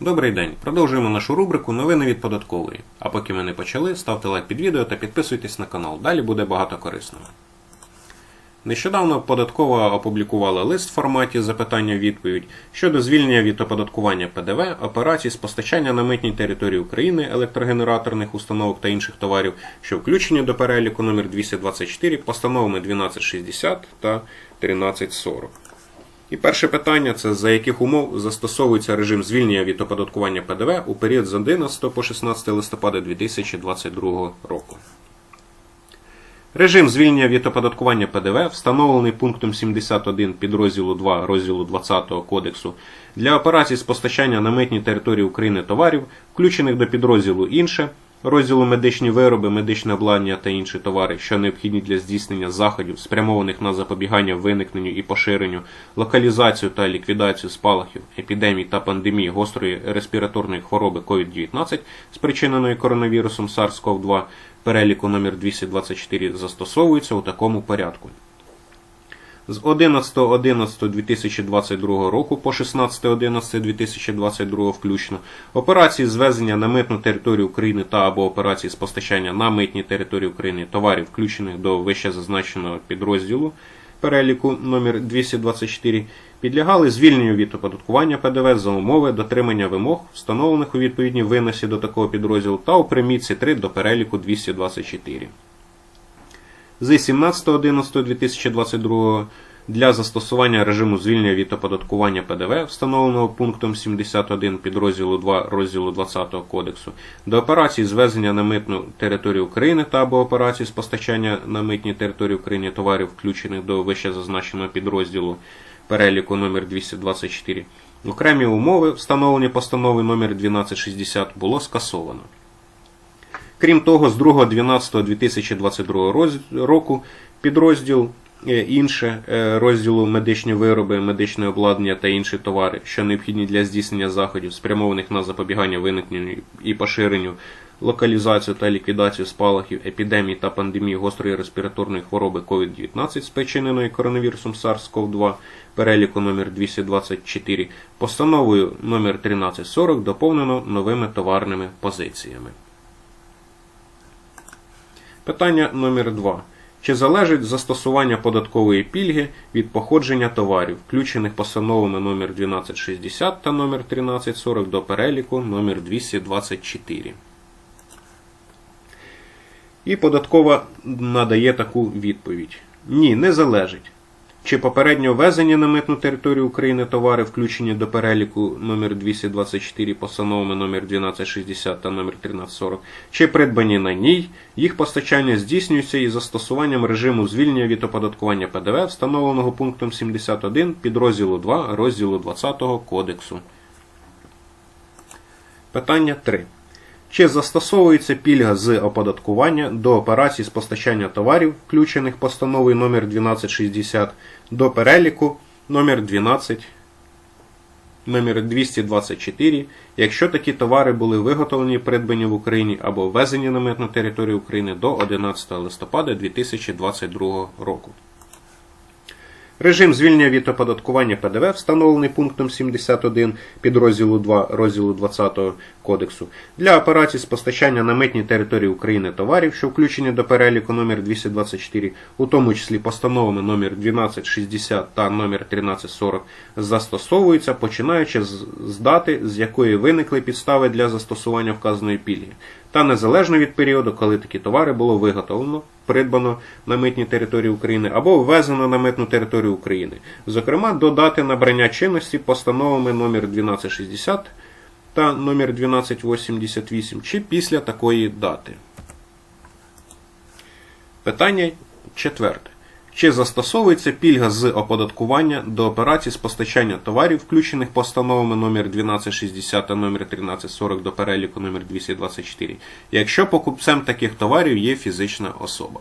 Добрий день. Продовжуємо нашу рубрику Новини від податкової. А поки ми не почали, ставте лайк під відео та підписуйтесь на канал. Далі буде багато корисного. Нещодавно податкова опублікувала лист в форматі запитання-відповідь щодо звільнення від оподаткування ПДВ операцій з постачання на митній території України електрогенераторних установок та інших товарів, що включені до переліку номер 224 постановами 1260 та 1340. І перше питання це за яких умов застосовується режим звільнення від оподаткування ПДВ у період з 11 по 16 листопада 2022 року. Режим звільнення від оподаткування ПДВ встановлений пунктом 71 підрозділу 2 розділу 20 Кодексу для операцій з постачання на митній території України товарів, включених до підрозділу інше, розділу медичні вироби, медичне обладнання та інші товари, що необхідні для здійснення заходів, спрямованих на запобігання виникненню і поширенню, локалізацію та ліквідацію спалахів, епідемій та пандемії гострої респіраторної хвороби COVID-19, спричиненої коронавірусом SARS-CoV-2, переліку номер 224 застосовується у такому порядку. З 11.11.2022 року по 16.11.2022 включно операції з ввезення на митну територію України та або операції з постачання на митній території України товарів, включених до вище зазначеного підрозділу переліку номер 224 підлягали звільненню від оподаткування ПДВ за умови дотримання вимог, встановлених у відповідній виносі до такого підрозділу та у примітці 3 до переліку 224. З 17.11.2022 для застосування режиму звільнення від оподаткування ПДВ, встановленого пунктом 71 підрозділу 2 розділу 20 Кодексу, до операцій звезення на митну територію України та або операцій з постачання на митній території України товарів, включених до вище зазначеного підрозділу переліку номер 224 окремі умови, встановлені постановою номер 1260, було скасовано. Крім того, з 2.12.2022 роз- року підрозділ е, інше е, розділу медичні вироби, медичне обладнання та інші товари, що необхідні для здійснення заходів, спрямованих на запобігання виникненню і поширенню, локалізацію та ліквідацію спалахів, епідемій та пандемії гострої респіраторної хвороби COVID-19, спричиненої коронавірусом SARS-CoV-2, переліку номер 224, постановою номер 1340 доповнено новими товарними позиціями. Питання номер 2. Чи залежить застосування податкової пільги від походження товарів, включених постановами номер 1260 та номер 1340 до переліку номер 224? І податкова надає таку відповідь: Ні, не залежить. Чи попередньо ввезені на митну територію України товари, включені до переліку номер 224 постановами номер 1260 та номер 1340, чи придбані на ній, їх постачання здійснюється із застосуванням режиму звільнення від оподаткування ПДВ, встановленого пунктом 71 підрозділу 2 розділу 20 Кодексу. Питання 3. Чи застосовується пільга з оподаткування до операцій з постачання товарів, включених постановою номер 1260 до переліку номер 12 номер 224, якщо такі товари були виготовлені придбані в Україні або ввезені на митну територію України до 11 листопада 2022 року? Режим звільнення від оподаткування ПДВ встановлений пунктом 71 підрозділу 2 розділу 20 Кодексу. Для операцій з постачання на митній території України товарів, що включені до переліку номер 224, у тому числі постановами номер 1260 та номер 1340, застосовуються починаючи з дати, з якої виникли підстави для застосування вказаної пільги, та незалежно від періоду, коли такі товари було виготовлено, придбано на митній території України або ввезено на митну територію України, зокрема до дати набрання чинності постановами номер 1260 та номер 1288 чи після такої дати. Питання четверте. Чи застосовується пільга з оподаткування до операцій з постачання товарів, включених постановами номер 1260 та номер 1340 до переліку номер 224, якщо покупцем таких товарів є фізична особа?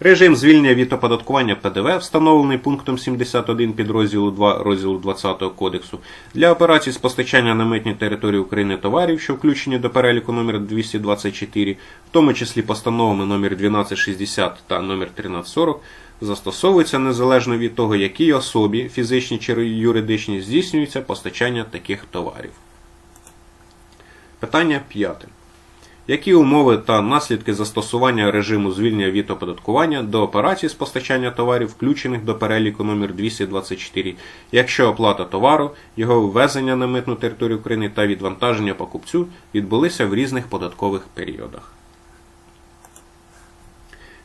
Режим звільнення від оподаткування ПДВ, встановлений пунктом 71 підрозділу 2 розділу 20 кодексу, для операцій з постачання на митній території України товарів, що включені до переліку номер 224, в тому числі постановами номер 1260 та номер 1340, застосовується незалежно від того, якій особі, фізичній чи юридичній, здійснюється постачання таких товарів. Питання п'яте. Які умови та наслідки застосування режиму звільнення від оподаткування до операцій з постачання товарів, включених до переліку номер 224, якщо оплата товару, його ввезення на митну територію України та відвантаження покупцю відбулися в різних податкових періодах?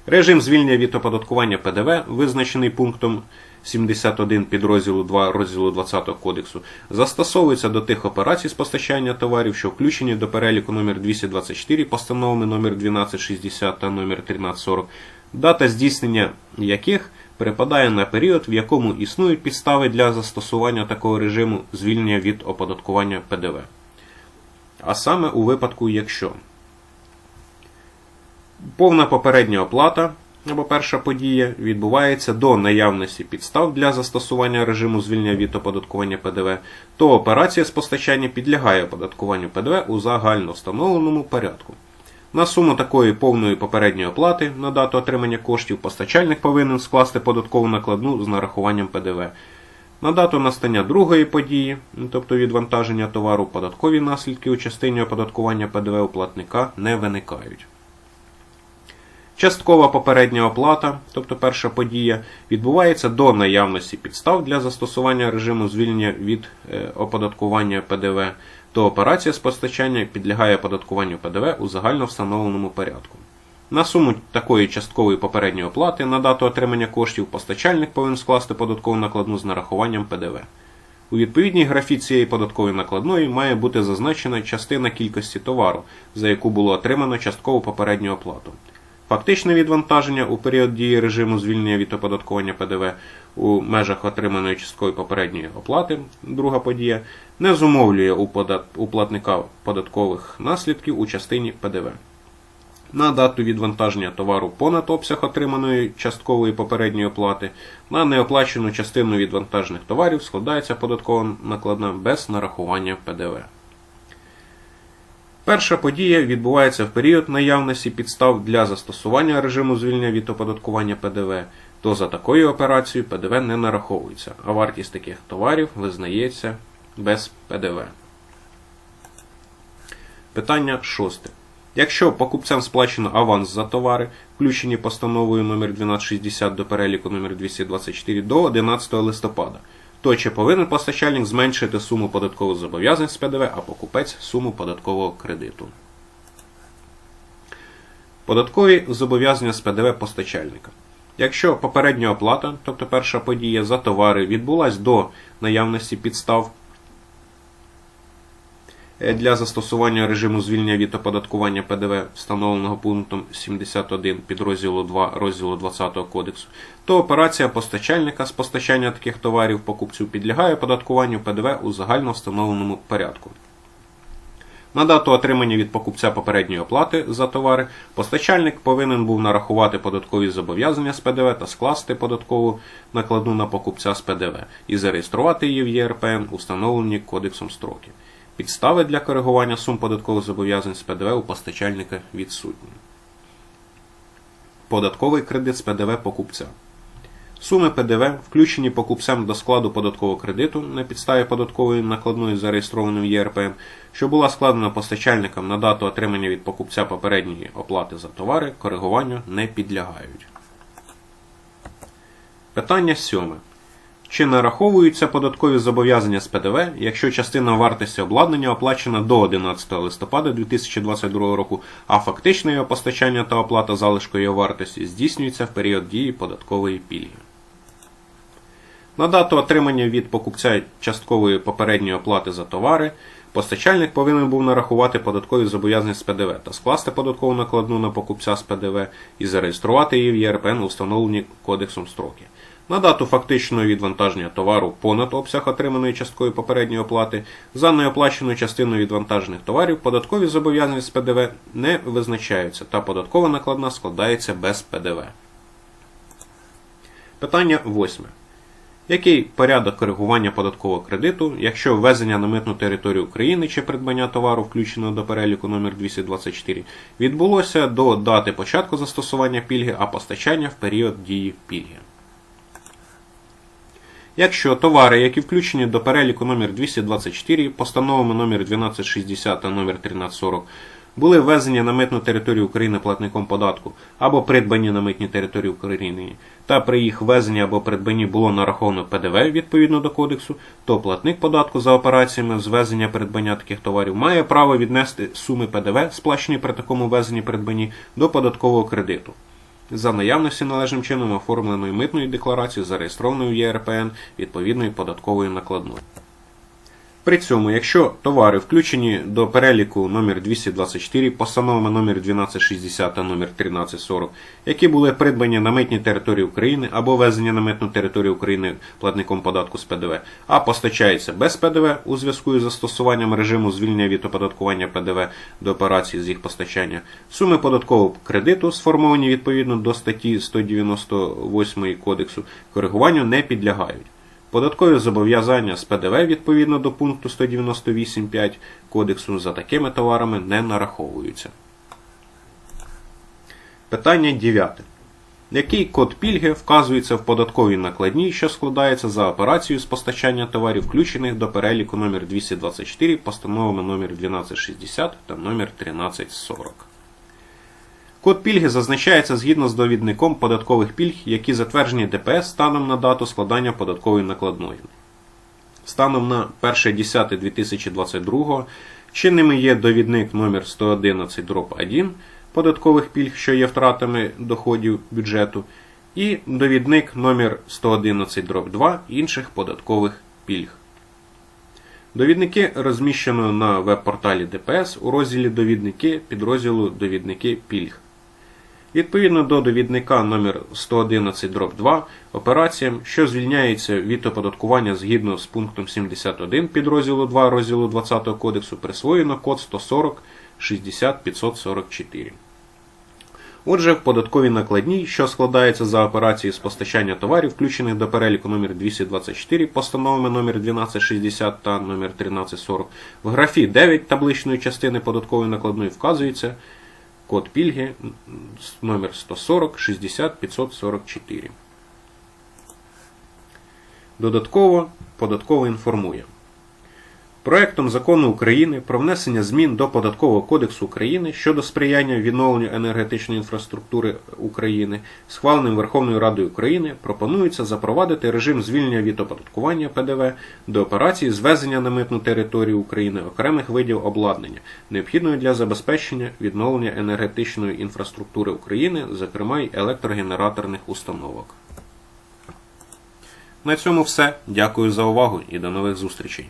Режим звільнення від оподаткування ПДВ, визначений пунктом 71 підрозділу 2 розділу 20 кодексу, застосовується до тих операцій з постачання товарів, що включені до переліку номер 224 постановами номер 1260 та номер 1340, дата здійснення яких припадає на період, в якому існують підстави для застосування такого режиму звільнення від оподаткування ПДВ. А саме у випадку, якщо Повна попередня оплата або перша подія відбувається до наявності підстав для застосування режиму звільнення від оподаткування ПДВ, то операція з постачання підлягає оподаткуванню ПДВ у загально встановленому порядку. На суму такої повної попередньої оплати на дату отримання коштів постачальник повинен скласти податкову накладну з нарахуванням ПДВ. На дату настання другої події, тобто відвантаження товару, податкові наслідки у частині оподаткування ПДВ у платника не виникають. Часткова попередня оплата, тобто перша подія, відбувається до наявності підстав для застосування режиму звільнення від е, оподаткування ПДВ, то операція з постачання підлягає оподаткуванню ПДВ у загально встановленому порядку. На суму такої часткової попередньої оплати на дату отримання коштів постачальник повинен скласти податкову накладну з нарахуванням ПДВ. У відповідній графі цієї податкової накладної має бути зазначена частина кількості товару, за яку було отримано часткову попередню оплату. Фактичне відвантаження у період дії режиму звільнення від оподаткування ПДВ у межах отриманої часткової попередньої оплати, друга подія, не зумовлює у платника податкових наслідків у частині ПДВ. На дату відвантаження товару понад обсяг отриманої часткової попередньої оплати, на неоплачену частину відвантажених товарів складається податкова накладна без нарахування ПДВ. Перша подія відбувається в період наявності підстав для застосування режиму звільнення від оподаткування ПДВ, то за такою операцією ПДВ не нараховується, а вартість таких товарів визнається без ПДВ. Питання шосте. Якщо покупцям сплачено аванс за товари, включені постановою номер 1260 до переліку номер 224 до 11 листопада, то чи повинен постачальник зменшити суму податкових зобов'язань з ПДВ, а покупець суму податкового кредиту. Податкові зобов'язання з ПДВ постачальника. Якщо попередня оплата, тобто перша подія за товари, відбулась до наявності підстав для застосування режиму звільнення від оподаткування ПДВ, встановленого пунктом 71 підрозділу 2 розділу 20 кодексу, то операція постачальника з постачання таких товарів покупцю підлягає оподаткуванню ПДВ у загально встановленому порядку. На дату отримання від покупця попередньої оплати за товари постачальник повинен був нарахувати податкові зобов'язання з ПДВ та скласти податкову накладну на покупця з ПДВ і зареєструвати її в ЄРПН у встановлені кодексом строки. Підстави для коригування сум податкових зобов'язань з ПДВ у постачальника відсутні. Податковий кредит з ПДВ покупця. Суми ПДВ, включені покупцем до складу податкового кредиту на підставі податкової накладної зареєстрованої в ЄРПМ, що була складена постачальникам на дату отримання від покупця попередньої оплати за товари, коригуванню не підлягають. Питання сьоме. Чи нараховуються податкові зобов'язання з ПДВ, якщо частина вартості обладнання оплачена до 11 листопада 2022 року, а фактичне його постачання та оплата залишку його вартості здійснюється в період дії податкової пільги? На дату отримання від покупця часткової попередньої оплати за товари, постачальник повинен був нарахувати податкові зобов'язання з ПДВ та скласти податкову накладну на покупця з ПДВ і зареєструвати її в ЄРПН у встановлені кодексом строки. На дату фактичного відвантаження товару понад обсяг отриманої часткою попередньої оплати, за неоплачену частину відвантажених товарів податкові зобов'язання з ПДВ не визначаються, та податкова накладна складається без ПДВ. Питання восьме. Який порядок коригування податкового кредиту, якщо ввезення на митну територію України чи придбання товару, включеного до переліку номер 224, відбулося до дати початку застосування пільги, а постачання в період дії пільги? Якщо товари, які включені до переліку номер 224, постановами номер 1260 та номер 1340, були ввезені на митну територію України платником податку або придбані на митній території України, та при їх ввезенні або придбанні було нараховано ПДВ відповідно до кодексу, то платник податку за операціями з ввезення придбання таких товарів має право віднести суми ПДВ, сплачені при такому ввезенні придбанні, до податкового кредиту за наявності належним чином оформленої митної декларації, зареєстрованої в ЄРПН відповідної податкової накладної. При цьому, якщо товари включені до переліку номер 224 постановами номер 1260 та номер 1340, які були придбані на митній території України або везені на митну територію України платником податку з ПДВ, а постачаються без ПДВ у зв'язку із застосуванням режиму звільнення від оподаткування ПДВ до операцій з їх постачання, суми податкового кредиту, сформовані відповідно до статті 198 Кодексу, коригуванню не підлягають. Податкові зобов'язання з ПДВ відповідно до пункту 198.5 Кодексу за такими товарами не нараховуються. Питання 9. Який код пільги вказується в податковій накладній, що складається за операцією з постачання товарів, включених до переліку номер 224 постановами номер 1260 та номер 1340? Код пільги зазначається згідно з довідником податкових пільг, які затверджені ДПС станом на дату складання податкової накладної. Станом на 1.10.2022 чинними є довідник номер 111 дроб 1 податкових пільг, що є втратами доходів бюджету, і довідник номер 111 дроб 2 інших податкових пільг. Довідники розміщено на веб-порталі ДПС у розділі Довідники підрозділу Довідники пільг. Відповідно до довідника номер 111 дроб 2 операціям, що звільняються від оподаткування згідно з пунктом 71 підрозділу 2 розділу 20 кодексу, присвоєно код 140 60 544. Отже, в податковій накладній, що складається за операції з постачання товарів, включених до переліку номер 224 постановами номер 1260 та номер 1340, в графі 9 табличної частини податкової накладної вказується код пільги номер 140 60 544. Додатково податково інформує. Проектом закону України про внесення змін до Податкового кодексу України щодо сприяння відновленню енергетичної інфраструктури України, схваленим Верховною Радою України, пропонується запровадити режим звільнення від оподаткування ПДВ до операції звезення на митну територію України окремих видів обладнання, необхідної для забезпечення відновлення енергетичної інфраструктури України, зокрема й електрогенераторних установок. На цьому все. Дякую за увагу і до нових зустрічей.